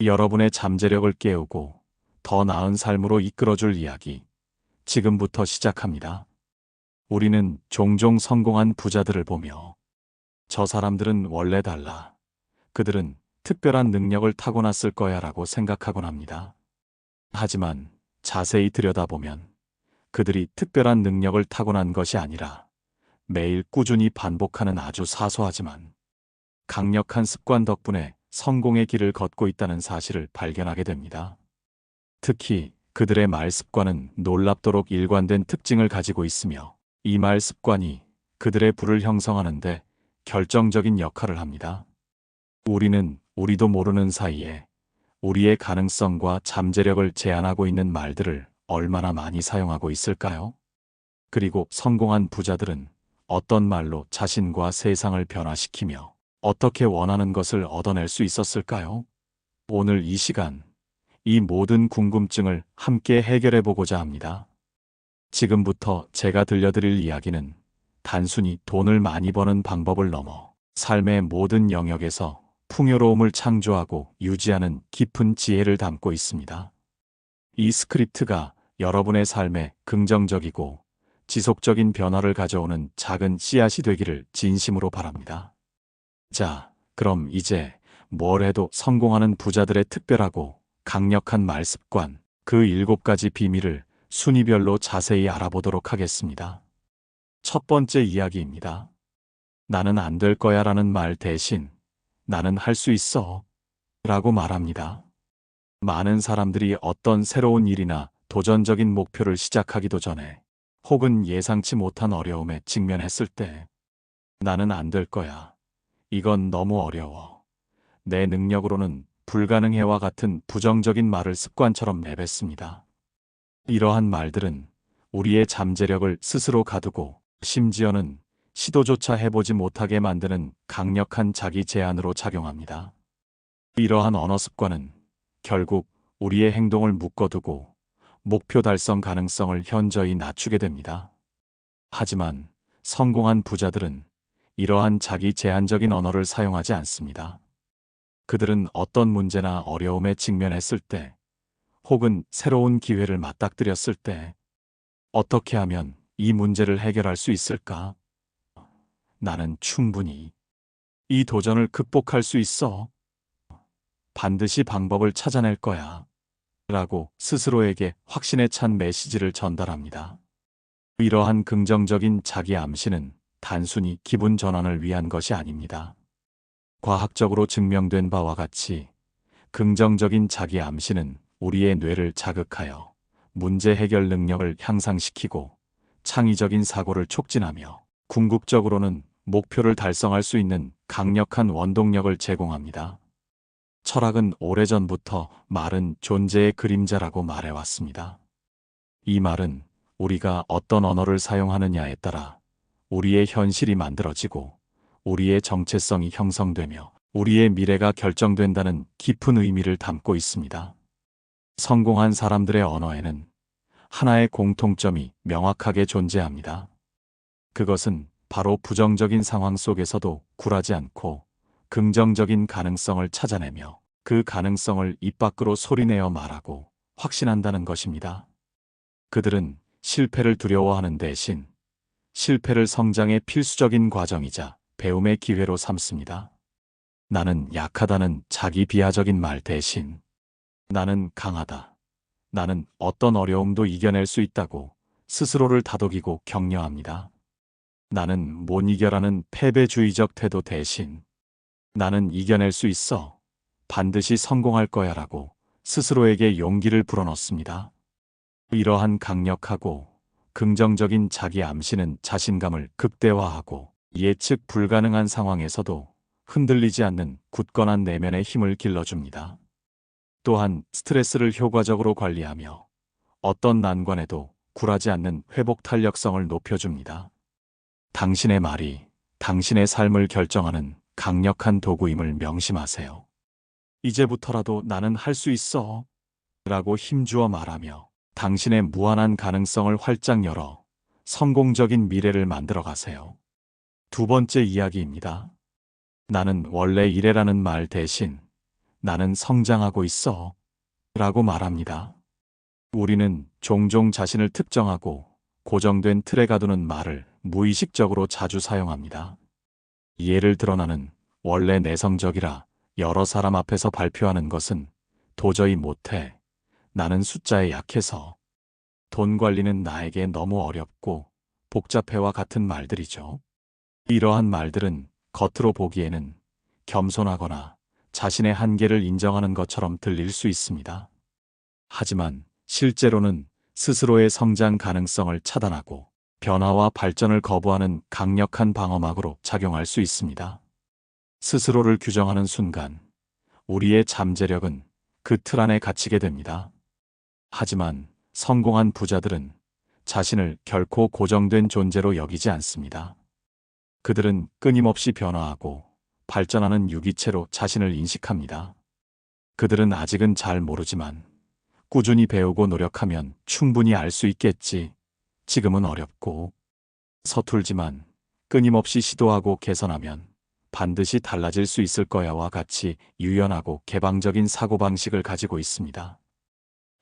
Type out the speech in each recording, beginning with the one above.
여러분의 잠재력을 깨우고 더 나은 삶으로 이끌어줄 이야기. 지금부터 시작합니다. 우리는 종종 성공한 부자들을 보며 저 사람들은 원래 달라. 그들은 특별한 능력을 타고났을 거야 라고 생각하곤 합니다. 하지만 자세히 들여다보면 그들이 특별한 능력을 타고난 것이 아니라 매일 꾸준히 반복하는 아주 사소하지만 강력한 습관 덕분에 성공의 길을 걷고 있다는 사실을 발견하게 됩니다. 특히 그들의 말 습관은 놀랍도록 일관된 특징을 가지고 있으며 이 말 습관이 그들의 부를 형성하는데 결정적인 역할을 합니다. 우리는 우리도 모르는 사이에 우리의 가능성과 잠재력을 제한하고 있는 말들을 얼마나 많이 사용하고 있을까요? 그리고 성공한 부자들은 어떤 말로 자신과 세상을 변화시키며 어떻게 원하는 것을 얻어낼 수 있었을까요? 오늘 이 시간, 이 모든 궁금증을 함께 해결해 보고자 합니다. 지금부터 제가 들려드릴 이야기는 단순히 돈을 많이 버는 방법을 넘어 삶의 모든 영역에서 풍요로움을 창조하고 유지하는 깊은 지혜를 담고 있습니다. 이 스크립트가 여러분의 삶에 긍정적이고 지속적인 변화를 가져오는 작은 씨앗이 되기를 진심으로 바랍니다. 자, 그럼 이제 뭘 해도 성공하는 부자들의 특별하고 강력한 말 습관, 그 일곱 가지 비밀을 순위별로 자세히 알아보도록 하겠습니다. 첫 번째 이야기입니다. 나는 안 될 거야 라는 말 대신 나는 할 수 있어 라고 말합니다. 많은 사람들이 어떤 새로운 일이나 도전적인 목표를 시작하기도 전에 혹은 예상치 못한 어려움에 직면했을 때 나는 안 될 거야. 이건 너무 어려워. 내 능력으로는 불가능해와 같은 부정적인 말을 습관처럼 내뱉습니다. 이러한 말들은 우리의 잠재력을 스스로 가두고 심지어는 시도조차 해보지 못하게 만드는 강력한 자기 제한으로 작용합니다. 이러한 언어 습관은 결국 우리의 행동을 묶어두고 목표 달성 가능성을 현저히 낮추게 됩니다. 하지만 성공한 부자들은 이러한 자기 제한적인 언어를 사용하지 않습니다. 그들은 어떤 문제나 어려움에 직면했을 때, 혹은 새로운 기회를 맞닥뜨렸을 때, 어떻게 하면 이 문제를 해결할 수 있을까? 나는 충분히 이 도전을 극복할 수 있어. 반드시 방법을 찾아낼 거야. 라고 스스로에게 확신에 찬 메시지를 전달합니다. 이러한 긍정적인 자기 암시는 단순히 기분 전환을 위한 것이 아닙니다. 과학적으로 증명된 바와 같이 긍정적인 자기 암시는 우리의 뇌를 자극하여 문제 해결 능력을 향상시키고 창의적인 사고를 촉진하며 궁극적으로는 목표를 달성할 수 있는 강력한 원동력을 제공합니다. 철학은 오래전부터 말은 존재의 그림자라고 말해왔습니다. 이 말은 우리가 어떤 언어를 사용하느냐에 따라 우리의 현실이 만들어지고 우리의 정체성이 형성되며 우리의 미래가 결정된다는 깊은 의미를 담고 있습니다. 성공한 사람들의 언어에는 하나의 공통점이 명확하게 존재합니다. 그것은 바로 부정적인 상황 속에서도 굴하지 않고 긍정적인 가능성을 찾아내며 그 가능성을 입 밖으로 소리내어 말하고 확신한다는 것입니다. 그들은 실패를 두려워하는 대신 실패를 성장의 필수적인 과정이자 배움의 기회로 삼습니다. 나는 약하다는 자기 비하적인 말 대신 나는 강하다. 나는 어떤 어려움도 이겨낼 수 있다고 스스로를 다독이고 격려합니다. 나는 못 이겨라는 패배주의적 태도 대신 나는 이겨낼 수 있어. 반드시 성공할 거야 라고 스스로에게 용기를 불어넣습니다. 이러한 강력하고 긍정적인 자기 암시는 자신감을 극대화하고 예측 불가능한 상황에서도 흔들리지 않는 굳건한 내면의 힘을 길러줍니다. 또한 스트레스를 효과적으로 관리하며 어떤 난관에도 굴하지 않는 회복 탄력성을 높여줍니다. 당신의 말이 당신의 삶을 결정하는 강력한 도구임을 명심하세요. 이제부터라도 나는 할 수 있어. 라고 힘주어 말하며 당신의 무한한 가능성을 활짝 열어 성공적인 미래를 만들어 가세요. 두 번째 이야기입니다. 나는 원래 이래라는 말 대신 나는 성장하고 있어. 라고 말합니다. 우리는 종종 자신을 특정하고 고정된 틀에 가두는 말을 무의식적으로 자주 사용합니다. 예를 들어 나는 원래 내성적이라 여러 사람 앞에서 발표하는 것은 도저히 못해. 나는 숫자에 약해서. 돈 관리는 나에게 너무 어렵고 복잡해와 같은 말들이죠. 이러한 말들은 겉으로 보기에는 겸손하거나 자신의 한계를 인정하는 것처럼 들릴 수 있습니다. 하지만 실제로는 스스로의 성장 가능성을 차단하고 변화와 발전을 거부하는 강력한 방어막으로 작용할 수 있습니다. 스스로를 규정하는 순간 우리의 잠재력은 그 틀 안에 갇히게 됩니다. 하지만 성공한 부자들은 자신을 결코 고정된 존재로 여기지 않습니다. 그들은 끊임없이 변화하고 발전하는 유기체로 자신을 인식합니다. 그들은 아직은 잘 모르지만 꾸준히 배우고 노력하면 충분히 알 수 있겠지. 지금은 어렵고 서툴지만 끊임없이 시도하고 개선하면 반드시 달라질 수 있을 거야와 같이 유연하고 개방적인 사고방식을 가지고 있습니다.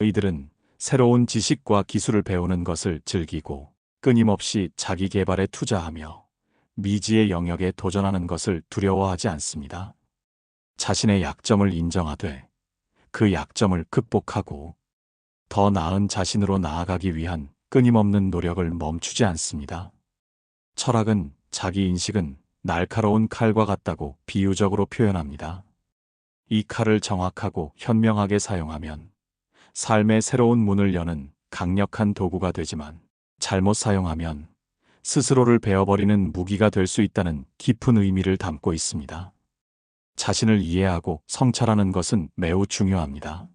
이들은 새로운 지식과 기술을 배우는 것을 즐기고 끊임없이 자기 개발에 투자하며 미지의 영역에 도전하는 것을 두려워하지 않습니다. 자신의 약점을 인정하되 그 약점을 극복하고 더 나은 자신으로 나아가기 위한 끊임없는 노력을 멈추지 않습니다. 철학은 자기 인식은 날카로운 칼과 같다고 비유적으로 표현합니다. 이 칼을 정확하고 현명하게 사용하면 삶의 새로운 문을 여는 강력한 도구가 되지만 잘못 사용하면 스스로를 베어버리는 무기가 될 수 있다는 깊은 의미를 담고 있습니다. 자신을 이해하고 성찰하는 것은 매우 중요합니다.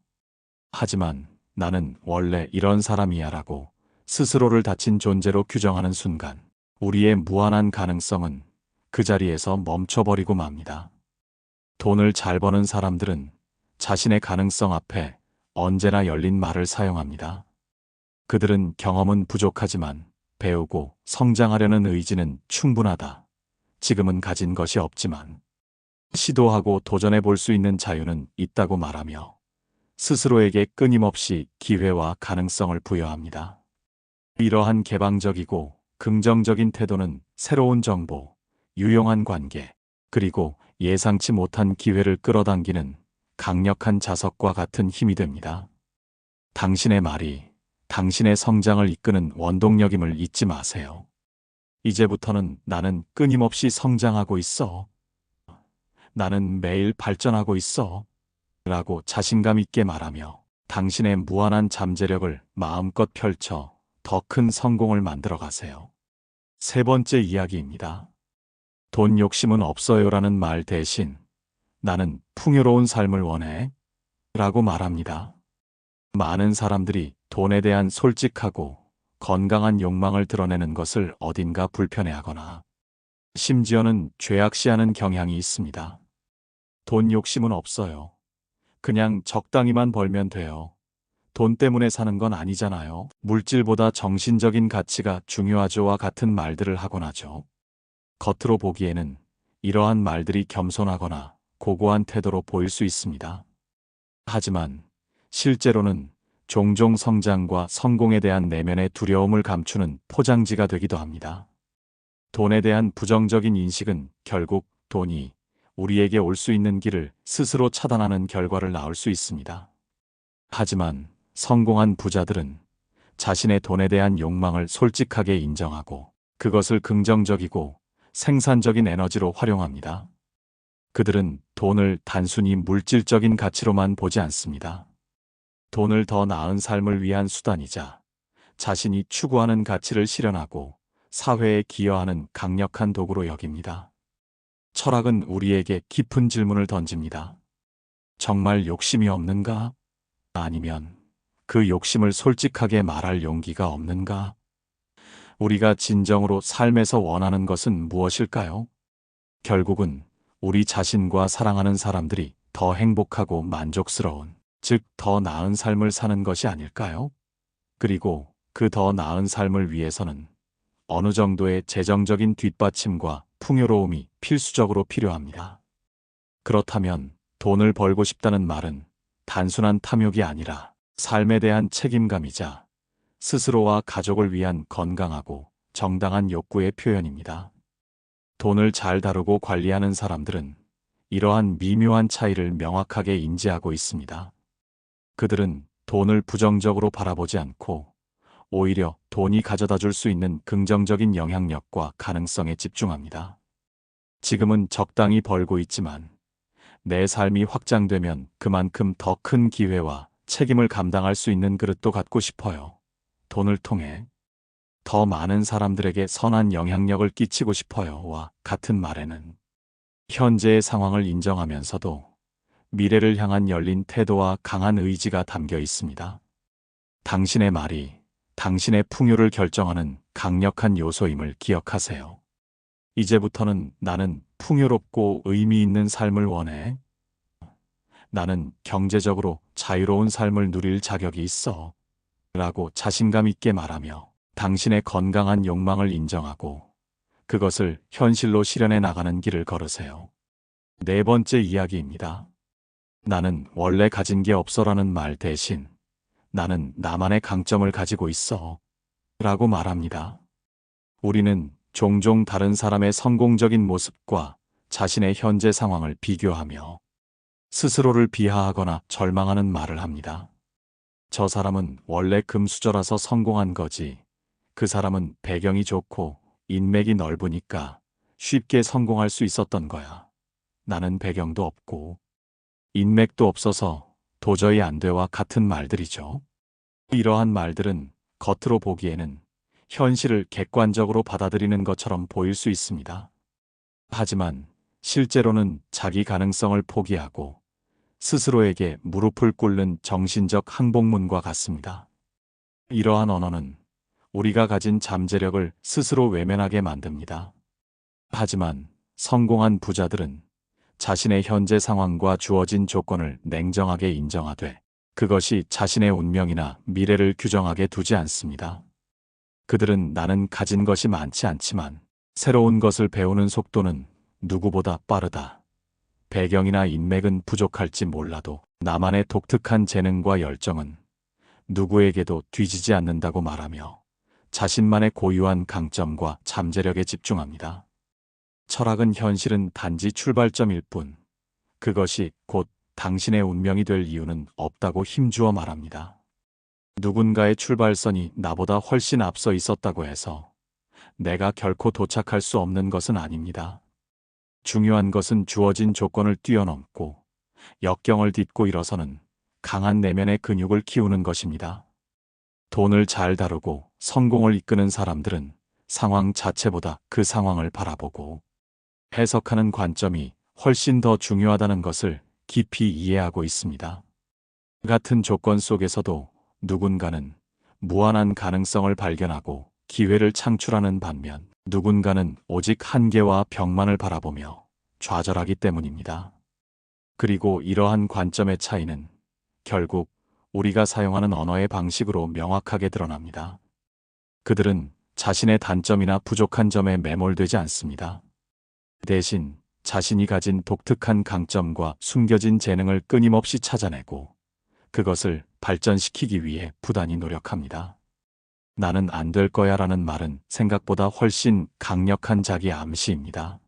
하지만 나는 원래 이런 사람이야 라고 스스로를 다친 존재로 규정하는 순간 우리의 무한한 가능성은 그 자리에서 멈춰버리고 맙니다. 돈을 잘 버는 사람들은 자신의 가능성 앞에 언제나 열린 말을 사용합니다. 그들은 경험은 부족하지만 배우고 성장하려는 의지는 충분하다. 지금은 가진 것이 없지만 시도하고 도전해 볼 수 있는 자유는 있다고 말하며 스스로에게 끊임없이 기회와 가능성을 부여합니다. 이러한 개방적이고 긍정적인 태도는 새로운 정보, 유용한 관계, 그리고 예상치 못한 기회를 끌어당기는 강력한 자석과 같은 힘이 됩니다. 당신의 말이 당신의 성장을 이끄는 원동력임을 잊지 마세요. 이제부터는 나는 끊임없이 성장하고 있어. 나는 매일 발전하고 있어. 라고 자신감 있게 말하며 당신의 무한한 잠재력을 마음껏 펼쳐 더 큰 성공을 만들어 가세요. 세 번째 이야기입니다. 돈 욕심은 없어요라는 말 대신 나는 풍요로운 삶을 원해 라고 말합니다. 많은 사람들이 돈에 대한 솔직하고 건강한 욕망을 드러내는 것을 어딘가 불편해하거나 심지어는 죄악시하는 경향이 있습니다. 돈 욕심은 없어요. 그냥 적당히만 벌면 돼요. 돈 때문에 사는 건 아니잖아요. 물질보다 정신적인 가치가 중요하죠와 같은 말들을 하곤 하죠. 겉으로 보기에는 이러한 말들이 겸손하거나 고고한 태도로 보일 수 있습니다. 하지만 실제로는 종종 성장과 성공에 대한 내면의 두려움을 감추는 포장지가 되기도 합니다. 돈에 대한 부정적인 인식은 결국 돈이 우리에게 올 수 있는 길을 스스로 차단하는 결과를 낳을 수 있습니다. 하지만 성공한 부자들은 자신의 돈에 대한 욕망을 솔직하게 인정하고 그것을 긍정적이고 생산적인 에너지로 활용합니다. 그들은 돈을 단순히 물질적인 가치로만 보지 않습니다. 돈을 더 나은 삶을 위한 수단이자 자신이 추구하는 가치를 실현하고 사회에 기여하는 강력한 도구로 여깁니다. 철학은 우리에게 깊은 질문을 던집니다. 정말 욕심이 없는가? 아니면 그 욕심을 솔직하게 말할 용기가 없는가? 우리가 진정으로 삶에서 원하는 것은 무엇일까요? 결국은 우리 자신과 사랑하는 사람들이 더 행복하고 만족스러운, 즉, 더 나은 삶을 사는 것이 아닐까요? 그리고 그 더 나은 삶을 위해서는 어느 정도의 재정적인 뒷받침과 풍요로움이 필수적으로 필요합니다. 그렇다면 돈을 벌고 싶다는 말은 단순한 탐욕이 아니라 삶에 대한 책임감이자 스스로와 가족을 위한 건강하고 정당한 욕구의 표현입니다. 돈을 잘 다루고 관리하는 사람들은 이러한 미묘한 차이를 명확하게 인지하고 있습니다. 그들은 돈을 부정적으로 바라보지 않고 오히려 돈이 가져다 줄 수 있는 긍정적인 영향력과 가능성에 집중합니다. 지금은 적당히 벌고 있지만 내 삶이 확장되면 그만큼 더 큰 기회와 책임을 감당할 수 있는 그릇도 갖고 싶어요. 돈을 통해 더 많은 사람들에게 선한 영향력을 끼치고 싶어요와 같은 말에는 현재의 상황을 인정하면서도 미래를 향한 열린 태도와 강한 의지가 담겨 있습니다. 당신의 말이 당신의 풍요를 결정하는 강력한 요소임을 기억하세요. 이제부터는 나는 풍요롭고 의미 있는 삶을 원해. 나는 경제적으로 자유로운 삶을 누릴 자격이 있어. 라고 자신감 있게 말하며 당신의 건강한 욕망을 인정하고 그것을 현실로 실현해 나가는 길을 걸으세요. 네 번째 이야기입니다. 나는 원래 가진 게 없어라는 말 대신 나는 나만의 강점을 가지고 있어. 라고 말합니다. 우리는 종종 다른 사람의 성공적인 모습과 자신의 현재 상황을 비교하며 스스로를 비하하거나 절망하는 말을 합니다. 저 사람은 원래 금수저라서 성공한 거지. 그 사람은 배경이 좋고 인맥이 넓으니까 쉽게 성공할 수 있었던 거야. 나는 배경도 없고 인맥도 없어서 도저히 안 돼와 같은 말들이죠. 이러한 말들은 겉으로 보기에는 현실을 객관적으로 받아들이는 것처럼 보일 수 있습니다. 하지만 실제로는 자기 가능성을 포기하고 스스로에게 무릎을 꿇는 정신적 항복문과 같습니다. 이러한 언어는 우리가 가진 잠재력을 스스로 외면하게 만듭니다. 하지만 성공한 부자들은 자신의 현재 상황과 주어진 조건을 냉정하게 인정하되 그것이 자신의 운명이나 미래를 규정하게 두지 않습니다. 그들은 나는 가진 것이 많지 않지만 새로운 것을 배우는 속도는 누구보다 빠르다. 배경이나 인맥은 부족할지 몰라도 나만의 독특한 재능과 열정은 누구에게도 뒤지지 않는다고 말하며 자신만의 고유한 강점과 잠재력에 집중합니다. 철학은 현실은 단지 출발점일 뿐 그것이 곧 당신의 운명이 될 이유는 없다고 힘주어 말합니다. 누군가의 출발선이 나보다 훨씬 앞서 있었다고 해서 내가 결코 도착할 수 없는 것은 아닙니다. 중요한 것은 주어진 조건을 뛰어넘고 역경을 딛고 일어서는 강한 내면의 근육을 키우는 것입니다. 돈을 잘 다루고 성공을 이끄는 사람들은 상황 자체보다 그 상황을 바라보고 해석하는 관점이 훨씬 더 중요하다는 것을 깊이 이해하고 있습니다. 같은 조건 속에서도 누군가는 무한한 가능성을 발견하고 기회를 창출하는 반면 누군가는 오직 한계와 벽만을 바라보며 좌절하기 때문입니다. 그리고 이러한 관점의 차이는 결국 우리가 사용하는 언어의 방식으로 명확하게 드러납니다. 그들은 자신의 단점이나 부족한 점에 매몰되지 않습니다. 대신 자신이 가진 독특한 강점과 숨겨진 재능을 끊임없이 찾아내고 그것을 발전시키기 위해 부단히 노력합니다. 나는 안 될 거야 라는 말은 생각보다 훨씬 강력한 자기 암시입니다.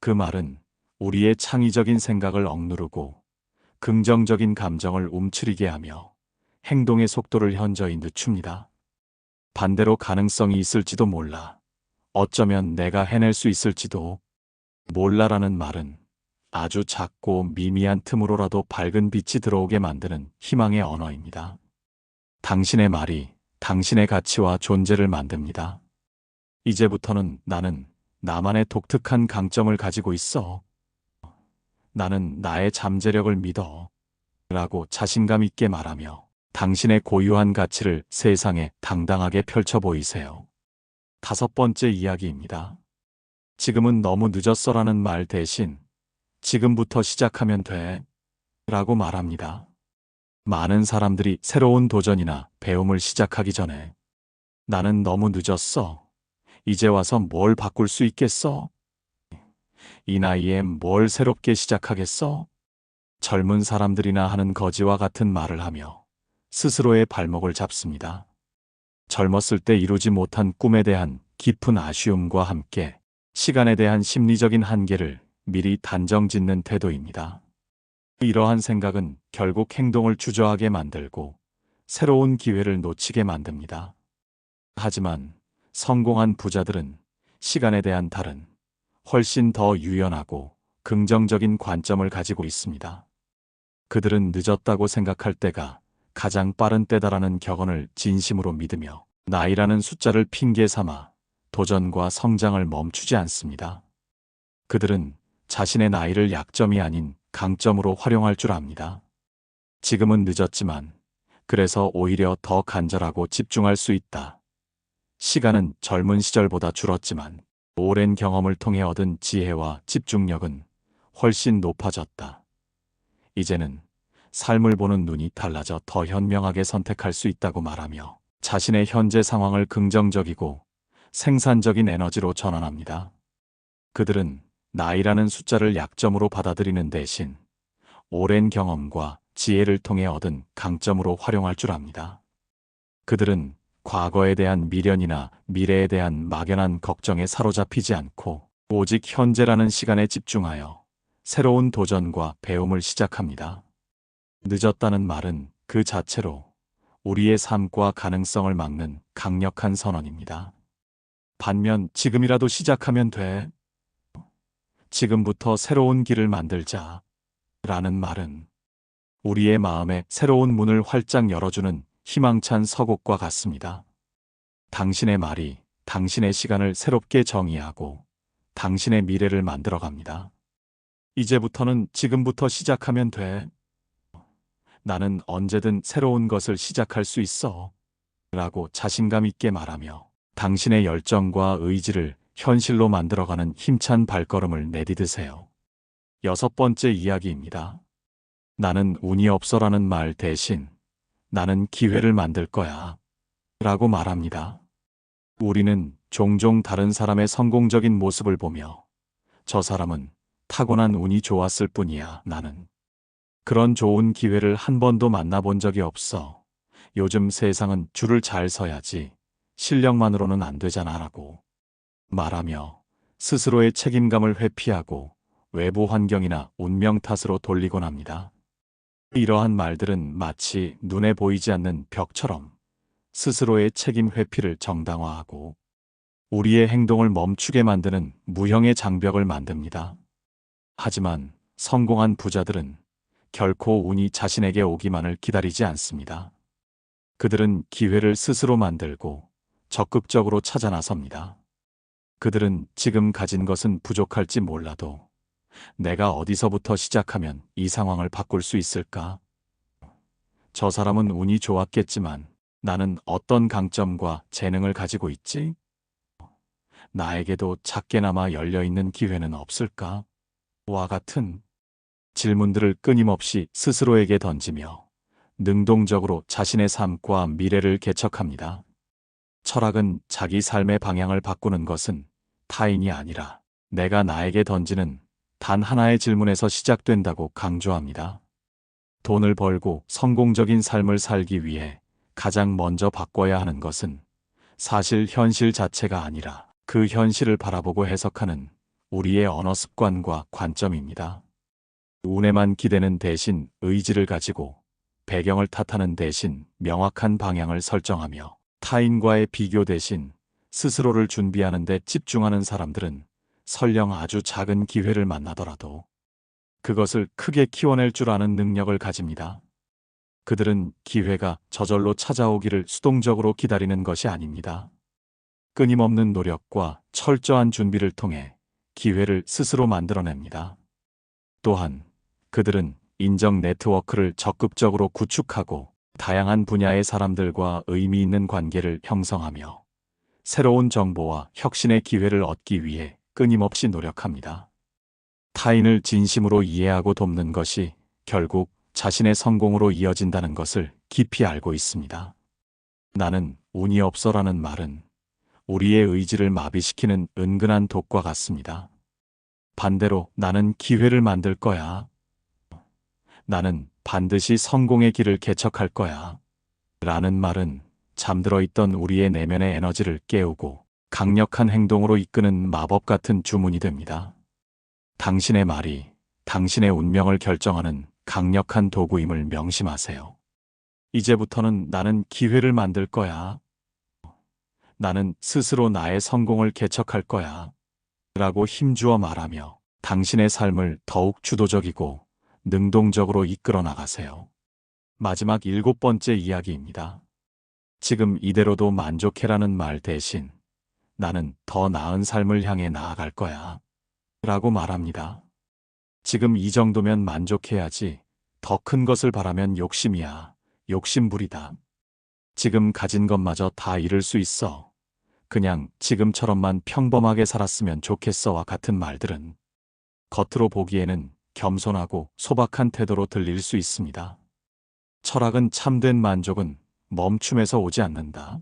그 말은 우리의 창의적인 생각을 억누르고 긍정적인 감정을 움츠리게 하며 행동의 속도를 현저히 늦춥니다. 반대로 가능성이 있을지도 몰라. 어쩌면 내가 해낼 수 있을지도 몰라라는 말은 아주 작고 미미한 틈으로라도 밝은 빛이 들어오게 만드는 희망의 언어입니다. 당신의 말이 당신의 가치와 존재를 만듭니다. 이제부터는 나는 나만의 독특한 강점을 가지고 있어. 나는 나의 잠재력을 믿어. 라고 자신감 있게 말하며 당신의 고유한 가치를 세상에 당당하게 펼쳐 보이세요. 다섯 번째 이야기입니다. 지금은 너무 늦었어라는 말 대신 지금부터 시작하면 돼. 라고 말합니다. 많은 사람들이 새로운 도전이나 배움을 시작하기 전에 나는 너무 늦었어. 이제 와서 뭘 바꿀 수 있겠어? 이 나이에 뭘 새롭게 시작하겠어? 젊은 사람들이나 하는 거지와 같은 말을 하며 스스로의 발목을 잡습니다. 젊었을 때 이루지 못한 꿈에 대한 깊은 아쉬움과 함께 시간에 대한 심리적인 한계를 미리 단정 짓는 태도입니다. 이러한 생각은 결국 행동을 주저하게 만들고 새로운 기회를 놓치게 만듭니다. 하지만 성공한 부자들은 시간에 대한 다른 훨씬 더 유연하고 긍정적인 관점을 가지고 있습니다. 그들은 늦었다고 생각할 때가 가장 빠른 때다라는 격언을 진심으로 믿으며 나이라는 숫자를 핑계 삼아 도전과 성장을 멈추지 않습니다. 그들은 자신의 나이를 약점이 아닌 강점으로 활용할 줄 압니다. 지금은 늦었지만 그래서 오히려 더 간절하고 집중할 수 있다. 시간은 젊은 시절보다 줄었지만 오랜 경험을 통해 얻은 지혜와 집중력은 훨씬 높아졌다. 이제는 삶을 보는 눈이 달라져 더 현명하게 선택할 수 있다고 말하며 자신의 현재 상황을 긍정적이고 생산적인 에너지로 전환합니다. 그들은 나이라는 숫자를 약점으로 받아들이는 대신 오랜 경험과 지혜를 통해 얻은 강점으로 활용할 줄 압니다. 그들은 과거에 대한 미련이나 미래에 대한 막연한 걱정에 사로잡히지 않고 오직 현재라는 시간에 집중하여 새로운 도전과 배움을 시작합니다. 늦었다는 말은 그 자체로 우리의 삶과 가능성을 막는 강력한 선언입니다. 반면 지금이라도 시작하면 돼. 지금부터 새로운 길을 만들자. 라는 말은 우리의 마음에 새로운 문을 활짝 열어주는 희망찬 서곡과 같습니다. 당신의 말이 당신의 시간을 새롭게 정의하고 당신의 미래를 만들어 갑니다. 이제부터는 지금부터 시작하면 돼. 나는 언제든 새로운 것을 시작할 수 있어. 라고 자신감 있게 말하며 당신의 열정과 의지를 현실로 만들어가는 힘찬 발걸음을 내디드세요. 여섯 번째 이야기입니다. 나는 운이 없어라는 말 대신 나는 기회를 만들 거야. 라고 말합니다. 우리는 종종 다른 사람의 성공적인 모습을 보며 저 사람은 타고난 운이 좋았을 뿐이야, 나는. 그런 좋은 기회를 한 번도 만나본 적이 없어. 요즘 세상은 줄을 잘 서야지. 실력만으로는 안 되잖아, 라고. 말하며 스스로의 책임감을 회피하고 외부 환경이나 운명 탓으로 돌리곤 합니다. 이러한 말들은 마치 눈에 보이지 않는 벽처럼 스스로의 책임 회피를 정당화하고 우리의 행동을 멈추게 만드는 무형의 장벽을 만듭니다. 하지만 성공한 부자들은 결코 운이 자신에게 오기만을 기다리지 않습니다. 그들은 기회를 스스로 만들고 적극적으로 찾아 나섭니다. 그들은 지금 가진 것은 부족할지 몰라도 내가 어디서부터 시작하면 이 상황을 바꿀 수 있을까? 저 사람은 운이 좋았겠지만 나는 어떤 강점과 재능을 가지고 있지? 나에게도 작게나마 열려있는 기회는 없을까? 와 같은 질문들을 끊임없이 스스로에게 던지며 능동적으로 자신의 삶과 미래를 개척합니다. 철학은 자기 삶의 방향을 바꾸는 것은 타인이 아니라 내가 나에게 던지는 단 하나의 질문에서 시작된다고 강조합니다. 돈을 벌고 성공적인 삶을 살기 위해 가장 먼저 바꿔야 하는 것은 사실 현실 자체가 아니라 그 현실을 바라보고 해석하는 우리의 언어 습관과 관점입니다. 운에만 기대는 대신 의지를 가지고 배경을 탓하는 대신 명확한 방향을 설정하며 타인과의 비교 대신 스스로를 준비하는 데 집중하는 사람들은 설령 아주 작은 기회를 만나더라도 그것을 크게 키워낼 줄 아는 능력을 가집니다. 그들은 기회가 저절로 찾아오기를 수동적으로 기다리는 것이 아닙니다. 끊임없는 노력과 철저한 준비를 통해 기회를 스스로 만들어냅니다. 또한 그들은 인정 네트워크를 적극적으로 구축하고 다양한 분야의 사람들과 의미 있는 관계를 형성하며 새로운 정보와 혁신의 기회를 얻기 위해 끊임없이 노력합니다. 타인을 진심으로 이해하고 돕는 것이 결국 자신의 성공으로 이어진다는 것을 깊이 알고 있습니다. 나는 운이 없어라는 말은 우리의 의지를 마비시키는 은근한 독과 같습니다. 반대로 나는 기회를 만들 거야. 나는 반드시 성공의 길을 개척할 거야. 라는 말은 잠들어 있던 우리의 내면의 에너지를 깨우고 강력한 행동으로 이끄는 마법 같은 주문이 됩니다. 당신의 말이 당신의 운명을 결정하는 강력한 도구임을 명심하세요. 이제부터는 나는 기회를 만들 거야. 나는 스스로 나의 성공을 개척할 거야. 라고 힘주어 말하며 당신의 삶을 더욱 주도적이고 능동적으로 이끌어 나가세요. 마지막 일곱 번째 이야기입니다. 지금 이대로도 만족해라는 말 대신 나는 더 나은 삶을 향해 나아갈 거야. 라고 말합니다. 지금 이 정도면 만족해야지. 더 큰 것을 바라면 욕심이야. 욕심부리다. 지금 가진 것마저 다 잃을 수 있어. 그냥 지금처럼만 평범하게 살았으면 좋겠어와 같은 말들은 겉으로 보기에는 겸손하고 소박한 태도로 들릴 수 있습니다. 철학은 참된 만족은 멈춤에서 오지 않는다.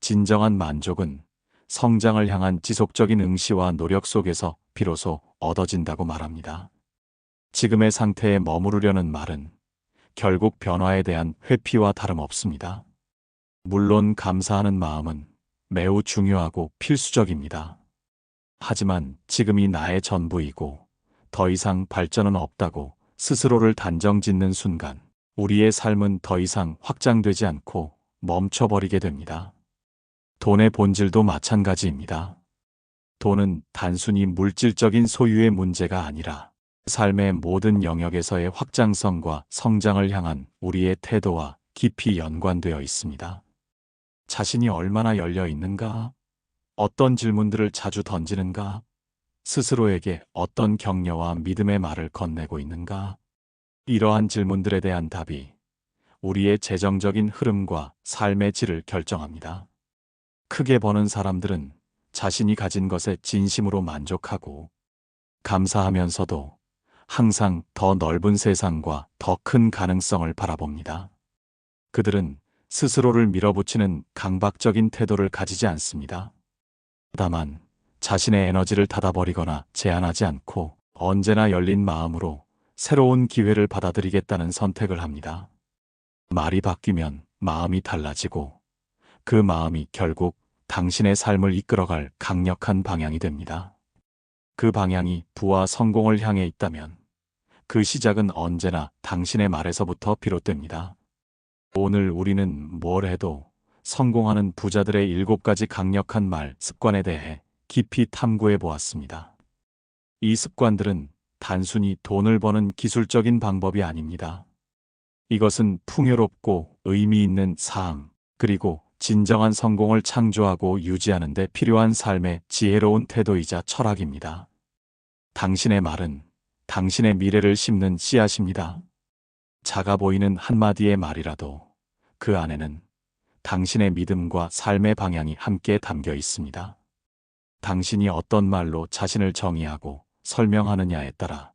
진정한 만족은 성장을 향한 지속적인 응시와 노력 속에서 비로소 얻어진다고 말합니다. 지금의 상태에 머무르려는 말은 결국 변화에 대한 회피와 다름없습니다. 물론 감사하는 마음은 매우 중요하고 필수적입니다. 하지만 지금이 나의 전부이고 더 이상 발전은 없다고 스스로를 단정 짓는 순간 우리의 삶은 더 이상 확장되지 않고 멈춰버리게 됩니다. 돈의 본질도 마찬가지입니다. 돈은 단순히 물질적인 소유의 문제가 아니라 삶의 모든 영역에서의 확장성과 성장을 향한 우리의 태도와 깊이 연관되어 있습니다. 자신이 얼마나 열려 있는가? 어떤 질문들을 자주 던지는가? 스스로에게 어떤 격려와 믿음의 말을 건네고 있는가? 이러한 질문들에 대한 답이 우리의 재정적인 흐름과 삶의 질을 결정합니다. 크게 버는 사람들은 자신이 가진 것에 진심으로 만족하고 감사하면서도 항상 더 넓은 세상과 더 큰 가능성을 바라봅니다. 그들은 스스로를 밀어붙이는 강박적인 태도를 가지지 않습니다. 다만 자신의 에너지를 닫아버리거나 제한하지 않고 언제나 열린 마음으로 새로운 기회를 받아들이겠다는 선택을 합니다. 말이 바뀌면 마음이 달라지고 그 마음이 결국 당신의 삶을 이끌어갈 강력한 방향이 됩니다. 그 방향이 부와 성공을 향해 있다면 그 시작은 언제나 당신의 말에서부터 비롯됩니다. 오늘 우리는 뭘 해도 성공하는 부자들의 일곱 가지 강력한 말, 습관에 대해 깊이 탐구해 보았습니다. 이 습관들은 단순히 돈을 버는 기술적인 방법이 아닙니다. 이것은 풍요롭고 의미 있는 삶, 그리고 진정한 성공을 창조하고 유지하는 데 필요한 삶의 지혜로운 태도이자 철학입니다. 당신의 말은 당신의 미래를 심는 씨앗입니다. 작아 보이는 한마디의 말이라도 그 안에는 당신의 믿음과 삶의 방향이 함께 담겨 있습니다. 당신이 어떤 말로 자신을 정의하고 설명하느냐에 따라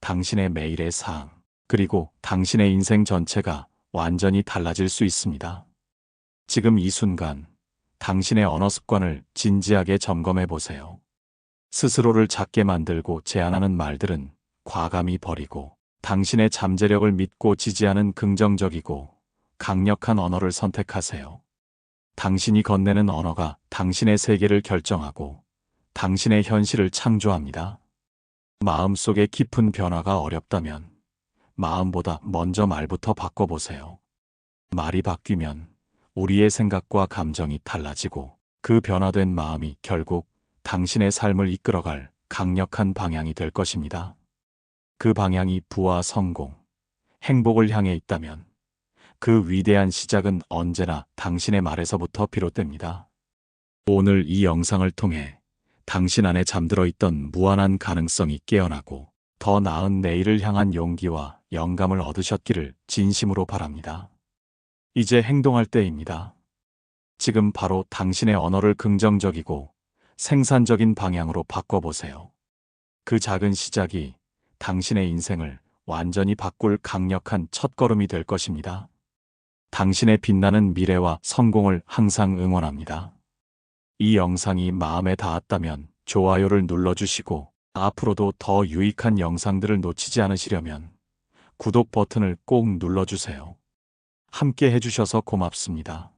당신의 매일의 삶, 그리고 당신의 인생 전체가 완전히 달라질 수 있습니다. 지금 이 순간 당신의 언어 습관을 진지하게 점검해 보세요. 스스로를 작게 만들고 제한하는 말들은 과감히 버리고 당신의 잠재력을 믿고 지지하는 긍정적이고 강력한 언어를 선택하세요. 당신이 건네는 언어가 당신의 세계를 결정하고 당신의 현실을 창조합니다. 마음속에 깊은 변화가 어렵다면 마음보다 먼저 말부터 바꿔보세요. 말이 바뀌면 우리의 생각과 감정이 달라지고 그 변화된 마음이 결국 당신의 삶을 이끌어갈 강력한 방향이 될 것입니다. 그 방향이 부와 성공, 행복을 향해 있다면 그 위대한 시작은 언제나 당신의 말에서부터 비롯됩니다. 오늘 이 영상을 통해 당신 안에 잠들어 있던 무한한 가능성이 깨어나고 더 나은 내일을 향한 용기와 영감을 얻으셨기를 진심으로 바랍니다. 이제 행동할 때입니다. 지금 바로 당신의 언어를 긍정적이고 생산적인 방향으로 바꿔보세요. 그 작은 시작이 당신의 인생을 완전히 바꿀 강력한 첫걸음이 될 것입니다. 당신의 빛나는 미래와 성공을 항상 응원합니다. 이 영상이 마음에 닿았다면 좋아요를 눌러주시고 앞으로도 더 유익한 영상들을 놓치지 않으시려면 구독 버튼을 꼭 눌러주세요. 함께 해주셔서 고맙습니다.